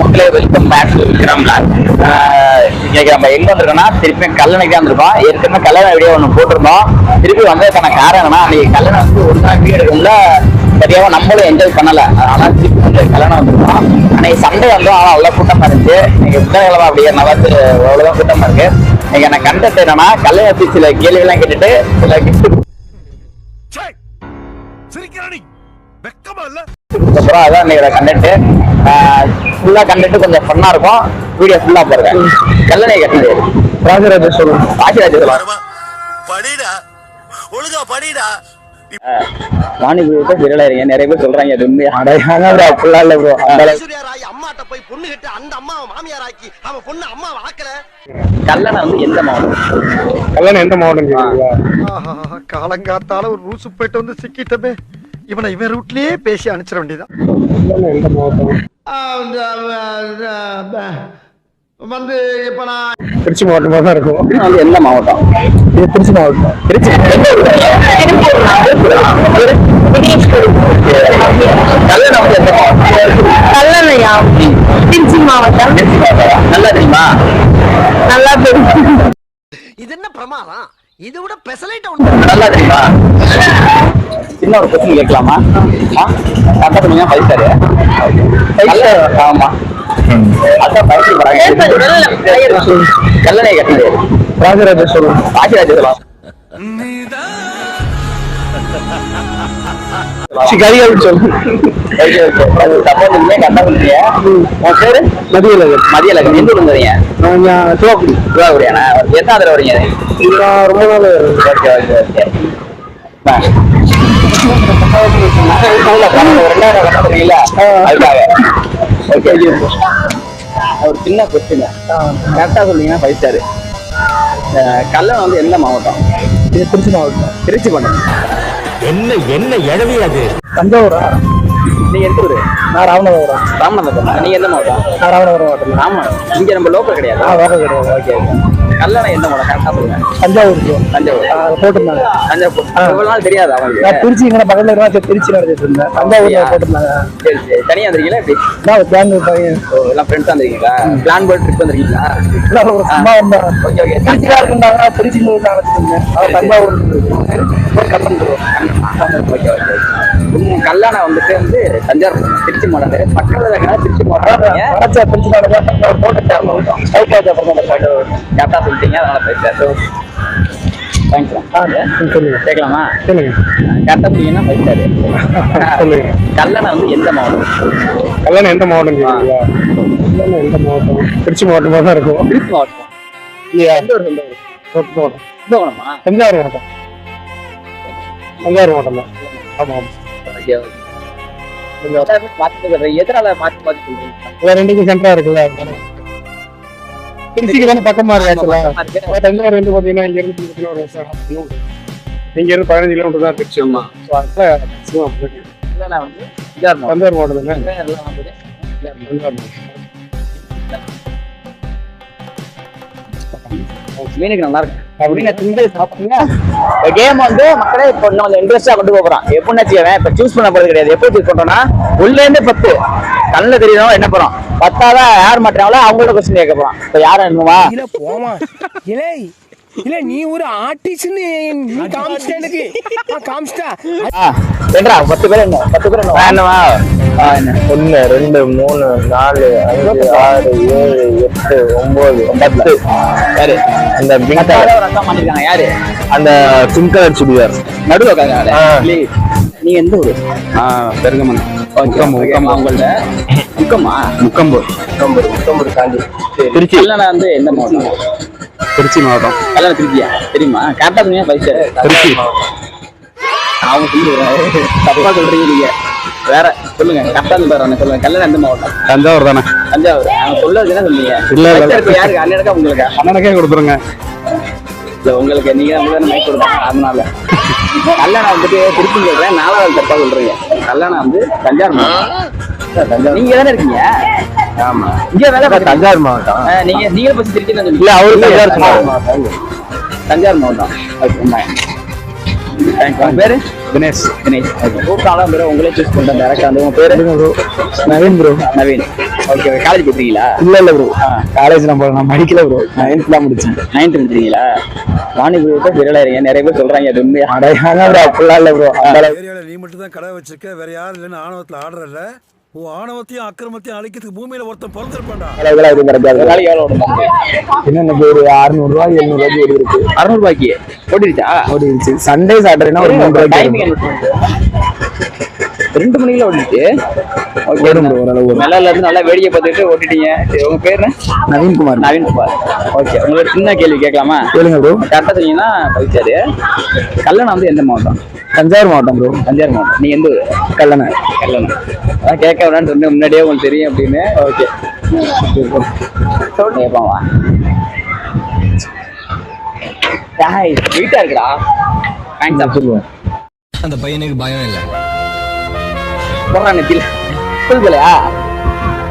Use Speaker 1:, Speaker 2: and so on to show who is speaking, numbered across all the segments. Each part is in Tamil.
Speaker 1: மக்களே வெல்கம் பேக் டு இன்னைக்கு நம்ம எங்க வந்திருக்கோம்னா திருப்பி கல்லணைக்கு வந்திருக்கோம். ஏற்கனவே கல்லணை வீடியோ ஒன்று போட்டிருந்தோம். திருப்பி வந்ததுக்கான காரணம் என்னன்னா அன்னைக்கு கல்லணை வந்து ஒரு நாள் வீடு எடுக்கல. சரியாவும் நம்மளும் என்ஜாய் பண்ணல. அதனால திருப்பி வந்து கல்யாணம் வந்திருக்கோம். அன்னைக்கு சண்டே வந்தோம். ஆனால் அவ்வளோ கூட்டமா இருந்துச்சு. இன்னைக்கு புத்தகங்களா அப்படியே நவத்து அவ்வளோதான் கூட்டமா இருக்கு. இன்னைக்கு எனக்கு கண்டது என்னன்னா கல்யாணத்தை சில கேள்விகள்லாம் கேட்டுட்டு சில கிஃப்ட்
Speaker 2: சிரிக்கிறானி வெக்கமா இல்ல?
Speaker 1: அப்புறம் அதான் இன்னைக்கு கண்டென்ட் ஃபுல்லா கண்டென்ட் கொஞ்சம் ஃபன்னா இருக்கும். வீடியோ ஃபுல்லா பாருங்க. கல்லணை கட்டினது ராஜராஜ சொல்லுங்க. ராஜராஜ
Speaker 2: வருவா படிடா ஒழுங்கா படிடா
Speaker 1: வாணி வீட்டை விரலாயிருங்க நிறைய பேர் சொல்றாங்க அது உண்மை அடையாளம் அப்படிலாம் இல்ல ப்ரோ அந்த அளவுக்கு.
Speaker 3: ஐஸ்வர்யாராய் அம்மாட்ட போய் பொண்ணு கட்டு அந்த அம்மாவை மாமியார் ஆக்கி அவன் பொண்ணு அம்மாவை ஆக்கல.
Speaker 1: கல்லணை வந்து எந்த மாவட்டம்?
Speaker 4: கல்யாணம் எந்த மாவட்டம் கேக்குறீங்களா
Speaker 3: ஆஹா காலங்காத்தால ஒரு ரூசு போயிட்டு வந்து சிக்கிட்டமே. இவனை இவன் ரூட்லயே பேசி அனுப்பிச்சிட வேண்டியதான் வந்து இப்ப நான்
Speaker 4: திருச்சி மாவட்டமா தான் இருக்கும்.
Speaker 1: வந்து எந்த மாவட்டம்?
Speaker 4: இது திருச்சி மாவட்டம்.
Speaker 1: திருச்சி.
Speaker 5: கல்லணையா? திருச்சி மாவட்டம்.
Speaker 1: திருச்சி மாவட்டம் நல்லா தெரியுமா
Speaker 5: நல்லா தெரியும்
Speaker 3: இது என்ன பிரமாதம்? இதை விட பெசலைட்ட
Speaker 1: நல்லா தெரியுமா சின்ன ஒரு கொஸ்டின் கேட்கலாமா ஸ்டாரு ஃபைவ் ஸ்டார் ஆமா. அதான் பயப்படி போறாங்க கல்லணை கட்டினது
Speaker 4: ராஜராஜ சொல்லுங்க
Speaker 1: ராஜராஜ சொல்லலாம் கரெக்டாக எந்த ஊர்ல வரீங்க
Speaker 4: நான் சிவகுடி
Speaker 1: சிவாபுரியாண்ணா எத்தனை தடவை வரீங்க?
Speaker 4: ரொம்ப நாள்
Speaker 1: ஓகே ஓகே ஓகே. ரெண்டாயிரம் கட்ட போறீங்கல்ல அதுக்காக. ஓகே. ஒரு சின்ன கொஸ்டின் கரெக்டா சொன்னீங்கன்னா ஃபைவ் ஸ்டார் கல்லணை வந்து எந்த மாவட்டம்?
Speaker 4: திருச்சி மாவட்டம்.
Speaker 1: திருச்சி பண்ணு
Speaker 2: என்ன என்ன எழவி அது?
Speaker 4: தஞ்சாவூரா?
Speaker 1: நீங்க எந்த ஊரு?
Speaker 4: நான் ராமநாதபுரம்.
Speaker 1: ராமநாதபுரம்? நீங்க எந்த மாவட்டம்?
Speaker 4: நான் ராமநாதபுரம் மாவட்டம்.
Speaker 1: ஆமா. இங்க நம்ம லோக்கல் கிடையாது?
Speaker 4: ஆ வேற கிடையாது.
Speaker 1: ஓகே ஓகே கல்லணை எந்த மாவட்டம்? கரெக்டா சொல்லுங்க.
Speaker 4: தஞ்சாவூர்
Speaker 1: தஞ்சாவூர்.
Speaker 4: போட்டிருந்தாங்க.
Speaker 1: தஞ்சாவூர்.
Speaker 4: ஆ.
Speaker 1: இவ்வளவு நாள் தெரியாது அவங்களுக்கு
Speaker 4: நான் திருச்சி இங்கே பக்கத்துல இருந்தா திருச்சி நடந்துட்டு இருந்தேன். தஞ்சாவூர்ல போட்டிருந்தாங்க.
Speaker 1: சரி சரி. தனியா வந்திருக்கீங்களா எப்படி?
Speaker 4: நான் பெங்களூர் பையன்.
Speaker 1: எல்லாம் ஃப்ரெண்ட்ஸ் வந்திருக்கீங்களா? பிளான் போட்டு ட்ரிப் வந்திருக்கீங்களா?
Speaker 4: ஒரு சும்மா வந்தேன்.
Speaker 1: Okay okay.
Speaker 4: திருச்சியா இருந்தாங்க திருச்சி நினைச்சிட்டு இருந்தேன். அவன் தஞ்சாவூர்
Speaker 1: ஓகே ஓகே வந்துட்டு வந்து தஞ்சாவூர் திருச்சி மாவட்டம் பக்கத்துல இருக்கிற திருச்சி மாவட்டம்.
Speaker 4: திருச்சி போட்டு சவுக்காஜா பக்கம்
Speaker 1: கரெக்டாக சொல்லிட்டீங்க அதனால
Speaker 4: சொல்லுங்க.
Speaker 1: கேட்கலாமா?
Speaker 4: சொல்லுங்க.
Speaker 1: கரெக்டாக சொன்னீங்கன்னா போயிட்டாரு
Speaker 4: சொல்லுங்க.
Speaker 1: கல்லணை வந்து எந்த மாவட்டம்?
Speaker 4: கல்யாணம் எந்த மாவட்டம் கேக்குறீங்களா? கல்யாணம் எந்த மாவட்டம்? திருச்சி மாவட்டமா தான் இருக்கும்.
Speaker 1: திருச்சி மாவட்டம்.
Speaker 4: இல்லையா?
Speaker 1: எந்த ஒரு சொந்த ஊர்
Speaker 4: மாவட்டம்
Speaker 1: கும்பகோணமா
Speaker 4: தஞ்சாவூர் மாவட்டம். தஞ்சாவூர் மாவட்டம் தான் ஆமா. ஆமா
Speaker 1: ஓகே ஓகே மாற்றி சொல்றேன் எதனால மாற்றி மாற்றி சொல்றீங்க?
Speaker 4: ரெண்டுக்கும் சென்டரா இருக்குல்ல? திருச்சிக்கு தானே பக்கமா இருக்கு தஞ்சாவூர் வந்து பாத்தீங்கன்னா இங்க இருந்து ஒரு இங்க இருந்து பதினஞ்சு கிலோமீட்டர் தான் திருச்சி
Speaker 1: மாவட்டம்.
Speaker 4: தஞ்சாவூர் மாவட்டம். தஞ்சாவூர் மாவட்டம்.
Speaker 1: மீனுக்கு நல்லா இருக்கு
Speaker 4: அப்படின்னா
Speaker 1: திண்டு சாப்பிடுங்க கேம் வந்து மக்களே இப்போ இன்னும் கொஞ்சம் இன்ட்ரெஸ்டா கொண்டு போறோம் எப்படின்னு வச்சுக்கவேன் இப்ப சூஸ் பண்ண போறது கிடையாது. எப்போ சூஸ் பண்றோம்னா உள்ள இருந்து பத்து. கண்ணுல தெரியுதோ என்ன போறோம் பத்தாதான் யார் மாட்டாங்களோ அவங்களோட கொஸ்டின் கேட்க போறோம். இப்ப யாரும் என்னமா
Speaker 6: போமா. இல்ல இல்ல நீ ஒரு ஆர்டிஸ்ட்னு நீ காமிச்சிட்ட எனக்கு. காமிச்சிட்டா.
Speaker 1: என்றா பத்து பேர் என்ன? பத்து பேர் என்ன? என்ன?
Speaker 4: ஒன்னு ரெண்டு மூணு நாலு அஞ்சு ஆறு ஏழு எட்டு ஒன்பது
Speaker 1: பத்து. யாரு?
Speaker 4: அந்த
Speaker 1: மாட்டிருக்காங்க யாரு?
Speaker 4: அந்த பிங்க் கலர் சுடிதார்.
Speaker 1: நடுவில் உட்காந்து. நீங்க எந்த ஊரு?
Speaker 4: பெருங்கமன்
Speaker 1: உங்கள்ட்ட முக்கமா
Speaker 4: முக்கம்பூர் முக்கம்பூர் முக்கம்பூர் காந்தி திருச்சி.
Speaker 1: கல்யாணம் வந்து எந்த மாவட்டம்?
Speaker 4: திருச்சி மாவட்டம்.
Speaker 1: கல்யாணம் திருச்சியா? தெரியுமா? கரெக்டா சொன்னீங்க பைசா
Speaker 4: திருச்சி.
Speaker 1: அவங்க சொல்லுறாரு தப்பா சொல்றீங்க நீங்க. வேற சொல்லுங்க. கரெக்டா சொல்றாரு சொல்லுங்க. கல்யாணம் எந்த மாவட்டம்?
Speaker 4: தஞ்சாவூர் தானே.
Speaker 1: தஞ்சாவூர். அவங்க சொல்றது என்ன சொன்னீங்க?
Speaker 4: இல்ல,
Speaker 1: யாருக்கு அண்ணனுக்கா உங்களுக்கு?
Speaker 4: அண்ணனுக்கே கொடுத்துருங்க.
Speaker 1: இல்ல உங்களுக்கு நீங்க தான் மைக் கொடுப்பாங்க அதனால. கல்யாணம் வந்துட்டு திருச்சி சொல்றேன். நாலாவது தப்பா சொல்றீங்க. கல்யாணம் வந்து தஞ்சாவூர் மாவட்டம். நீங்க தானே இருக்கீங்க? ஆமா. இங்க வேலை.
Speaker 4: தஞ்சாவூர் மாவட்டம்.
Speaker 1: நீங்க நீங்க பத்தி திருச்சி தான்
Speaker 4: இல்ல அவரு தஞ்சாவூர் சொன்னாரு
Speaker 1: தஞ்சாவூர் மாவட்டம். பேரு? தினேஷ். தினேஷ். கூப்பிட்டாலும் பேர் உங்களே சூஸ் பண்ணிட்டேன் டேரக்டா வந்து உங்க பேரு? Bro Naveen bro Naveen. Okay college
Speaker 4: இல்ல இல்ல ப்ரோ காலேஜ் நம்ம நான் படிக்கல ப்ரோ நைன்த் தான் முடிச்சேன்.
Speaker 1: நைன்த் முடிச்சிருக்கீங்களா வாணிபுரி விட்டு விரலாயிருங்க நிறைய பேர் சொல்றாங்க அது உண்மையா?
Speaker 4: ப்ரோ அப்படிலாம் இல்ல ப்ரோ
Speaker 7: ஏரியாவில் நீ மட்டும் தான் கடை வச்சிருக்க வேற யாரும் இல்லைன்னு ஆணவத்தில் ஆடுறல உன் ஆணவத்தையும் அக்கிரமத்தையும் அழிக்கிறதுக்கு பூமியில ஒருத்தன் பிறந்திருப்பான்டா
Speaker 4: இன்னும் எனக்கு ஒரு அறுநூறு ரூபாய் எழுநூறு ரூபாய்க்கு ஓடி இருக்கு.
Speaker 1: அறுநூறுபாய்க்கு ஓடிடுச்சா?
Speaker 4: ஓடிடுச்சு. சண்டே சாட்டர்டேனா ஒரு மூணு ரூபாய்க்கு
Speaker 1: ரெண்டு மணிக்குள்ள ஓடிச்சு
Speaker 4: ஓடும் ஓரளவு.
Speaker 1: மேல இருந்து நல்லா வேடிக்கை பார்த்துட்டு ஓட்டிட்டீங்க சரி உங்க பேர் என்ன?
Speaker 4: நவீன்குமார்
Speaker 1: நவீன் குமார். ஓகே உங்களுக்கு சின்ன கேள்வி கேட்கலாமா?
Speaker 4: கேளுங்க ப்ரோ
Speaker 1: கரெக்டாக சொன்னீங்கன்னா பதிச்சாரு கல்லணை வந்து எந்த மாவட்டம்?
Speaker 4: தஞ்சாவூர் மாவட்டம் ப்ரோ
Speaker 1: தஞ்சாவூர் மாவட்டம். நீங்க எந்த
Speaker 4: கல்லணை.
Speaker 1: கல்லணை. அதான் கேட்க வேணாம்னு சொன்னேன். முன்னாடியே உங்களுக்கு தெரியும் அப்படின்னு. ஓகே. கேட்பாவா டாய் ஸ்வீட்டா இருக்குடா. தேங்க்ஸ் சொல்லுவேன்.
Speaker 2: அந்த பையனுக்கு பயம் இல்ல.
Speaker 1: போடுறா நெத்தில ஆ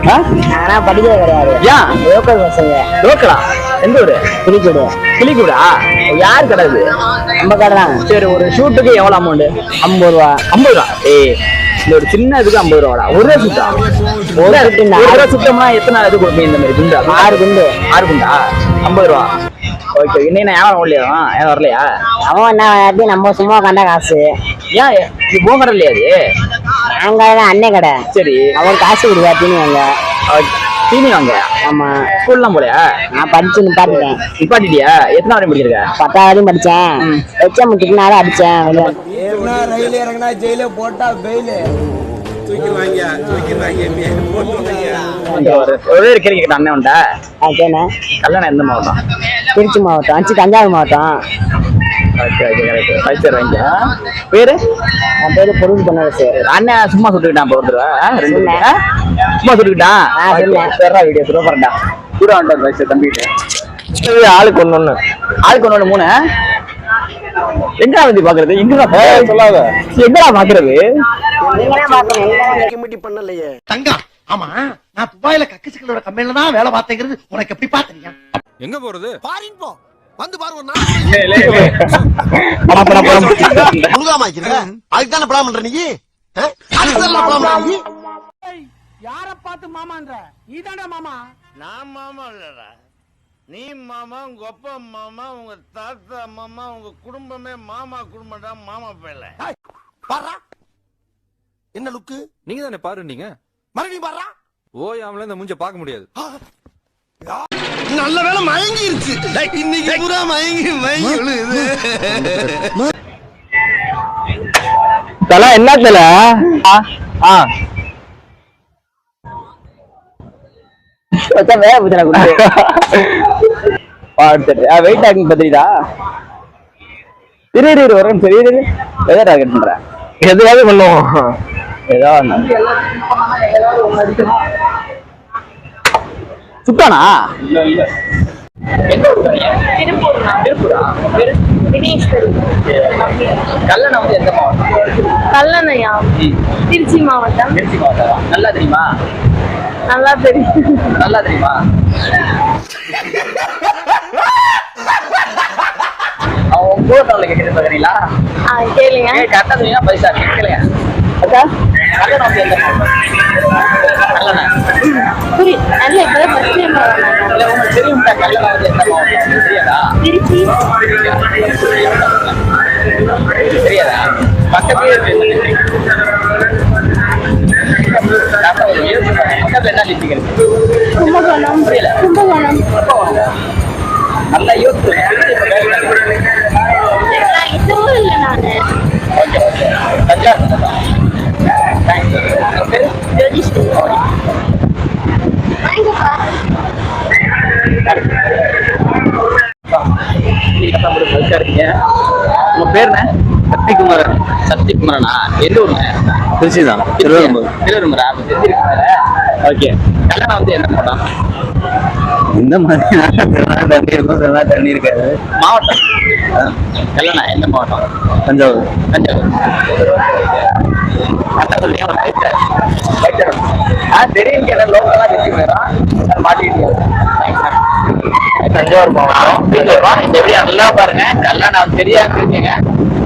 Speaker 5: ஆனா படிக்கிறது கிடையாது
Speaker 1: ஏன்
Speaker 5: லோக்கல் பசங்க
Speaker 1: லோக்கலா எந்த ஊரு?
Speaker 5: பிடிக்கூடு
Speaker 1: கிளிக்கூடா யார் கடை இது?
Speaker 5: நம்ம கடை தான்.
Speaker 1: சரி ஒரு ஷூட்டுக்கு எவ்வளவு அமௌண்ட்
Speaker 5: ஐம்பது ரூபா.
Speaker 1: ஐம்பது ரூபா? ஏய் இந்த ஒரு சின்ன இதுக்கு ஐம்பது ரூபாடா? ஒரு சுத்தா? ஒரு சுத்தம்னா எத்தனை இது கொடுப்பீங்க இந்த மாதிரி குண்டா?
Speaker 5: ஆறு குண்டு.
Speaker 1: ஆறு குண்டா? ஐம்பது ரூபா. ஓகே இன்னும் வியாபாரம் ஓடலையா ஏன் வரலையா?
Speaker 5: அவன் என்ன நம்ம சும்மா கண்ட காசு?
Speaker 1: ஏன்? இது போக இல்லையா அது?
Speaker 5: நாங்க தான் அண்ணன் கடை.
Speaker 1: சரி.
Speaker 5: அவன் காசு கொடுப்பா தீனிவாங்க
Speaker 1: ஓகே. தீனி வாங்க?
Speaker 5: ஆமா.
Speaker 1: ஸ்கூல்லாம் போலையா?
Speaker 5: நான் படிச்சு நிப்பாட்டிட்டேன்.
Speaker 1: நிப்பாட்டிட்டியா எத்தனை வரையும் படிச்சிருக்க?
Speaker 5: பத்தாவது வரையும் படிச்சேன். எச்சம் முட்டினால அடிச்சேன். வெளிய.
Speaker 6: ரயில் இறங்கினா ஜெயில போட்டா பெயிலு
Speaker 1: ஒரு ஒரே ஒரு கேள்வி கேட்டேன் அண்ணன் உண்டா
Speaker 5: ஆ கேண்ணே
Speaker 1: கல்யாணம் எந்த மாவட்டம்?
Speaker 5: திருச்சி மாவட்டம் அச்சு தஞ்சாவூர் மாவட்டம்.
Speaker 1: ஓகே ஓகே கரெக்ட் பைசர் வாங்க பேரு?
Speaker 5: என் பேரு பொருள் பண்ணரசு
Speaker 1: அண்ணன் சும்மா சுட்டுக்கிட்டான் இப்போ ஒரு தடவை ஆ, ரெண்டு
Speaker 5: சொன்னேன்.
Speaker 1: ஆ? சும்மா சுட்டுக்கிட்டான். வீடியோ சூப்பர்டா பைசர் தம்பிட்டு
Speaker 4: ஆளுக்கு ஒண்ணு ஒண்ணு.
Speaker 1: ஆளுக்கு ஒன்று ஒன்று மூணு எங்கடா வந்து பாக்குறது? எங்கடா சொல்லாத. எங்கடா பாக்குறது?
Speaker 3: பண்ணலையே. தங்கம் ஆமா. நான் துபாயில கக்கசிகளோட கம்பெனில தான் வேலை பார்த்தேங்கிறது உனக்கு எப்படி பாத்தீங்க
Speaker 2: எங்க போறது?
Speaker 3: பாரின் போ. வந்து பாரு ஒரு
Speaker 1: படம் படம் படம்.
Speaker 3: முழுகாம அதுக்கு தானே பிளான் பண்ற நீ? பிளான் பண்ற நீ?
Speaker 6: யார பார்த்து மாமான்ற? நீதான்டா மாமா.
Speaker 7: நான் மாமா இல்லடா. நீ மாமா உங்க அப்பா மாமா உங்க தாத்தா மாமா உங்க குடும்பமே மாமா குடும்பம்டா மாமா பேல
Speaker 3: பாரா. என்ன லுக்கு?
Speaker 2: நீங்க தானே பாரு நீங்க
Speaker 3: மறுபடியும் பாரா.
Speaker 2: ஓயாமல இந்த மூஞ்ச பார்க்க முடியாது.
Speaker 3: நல்ல வேலை மயங்கிருச்சு. இன்னைக்கு பூரா மயங்கி மயங்கி விழுது
Speaker 4: தல என்ன தல
Speaker 1: ஆ. வச்சா வேற பிரச்சனை கொடுத்து வெயிட் டாக்கிங் பத்திரிதா? இரு எதை டார்கெட் பண்ற?
Speaker 4: எதுவாவது பண்ணுவோம்.
Speaker 1: ஏதோ. சுட்டானா?
Speaker 5: கல்லணையா திருச்சி மாவட்டம்.
Speaker 1: நல்லா தெரியுமா?
Speaker 5: நல்லா தெரியும்.
Speaker 1: நல்லா தெரியுமா? அவன் போட்டோல கேக்குறது பாக்குறீங்களா?
Speaker 5: ஆ கேளுங்க.
Speaker 1: கரெக்டா சொன்னீங்கன்னா பைசா கேட்கலையா அக்கா? கல்லணை வந்து எந்த என்ன
Speaker 5: கும்பகோணம்.
Speaker 1: புரியல.
Speaker 5: கும்பகோணம்.
Speaker 1: நல்லா யோசிச்சு
Speaker 5: இல்லை நானு
Speaker 1: ஓகே ஓகே. தேங்க்ஸ்
Speaker 5: வாங்கப்பா
Speaker 1: இருக்கீங்க உங்க பேர் என்ன? சக்திகுமாரன் சக்திகுமாரனா எந்த ஊருங்க?
Speaker 4: திருச்சி தான்
Speaker 1: திருவரும்புரா ஓகே கல்யாணம் வந்து என்ன மாவட்டம்?
Speaker 4: இந்த மாதிரி தண்ணி இருக்கும் சில தண்ணி இருக்காது.
Speaker 1: மாவட்டம். கல்யாணம் எந்த மாவட்டம்?
Speaker 4: தஞ்சாவூர்.
Speaker 1: தஞ்சாவூர். ஆ, தெரியும். கேட்ட லோக்கலா வெற்றி போயிடும் மாட்டிக்கிட்டீங்க Thanks sir. தஞ்சாவூர் மாவட்டம். வீடியோ நல்லா பாருங்க. கல்யாணம் தெரியாம இருக்கீங்க.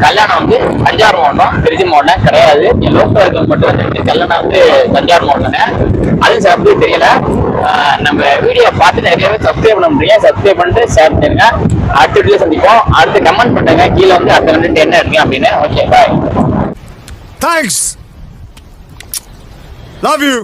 Speaker 1: கல்யாணம் வந்து தஞ்சாவூர் மாவட்டம் திருச்சி மாவட்டம் கிடையாது. என் லோக்கல் இருக்கிறது மட்டும் தான் கல்யாணம் வந்து தஞ்சாவூர் மாவட்டங்க. அதுவும் சில தெரியல. நம்ம வீடியோ பார்த்து நிறைய பேர் சப்ஸ்கிரைப் பண்ண முடியும் சப்ஸ்கிரைப் பண்ணிட்டு ஷேர் பண்ணுங்க அடுத்த வீடியோ சந்திப்போம். அடுத்து கமெண்ட் பண்ணுங்க. கீழே வந்து அடுத்த கண்டென்ட் என்ன இருக்கு அப்படின்னு. Okay bye
Speaker 8: thanks love you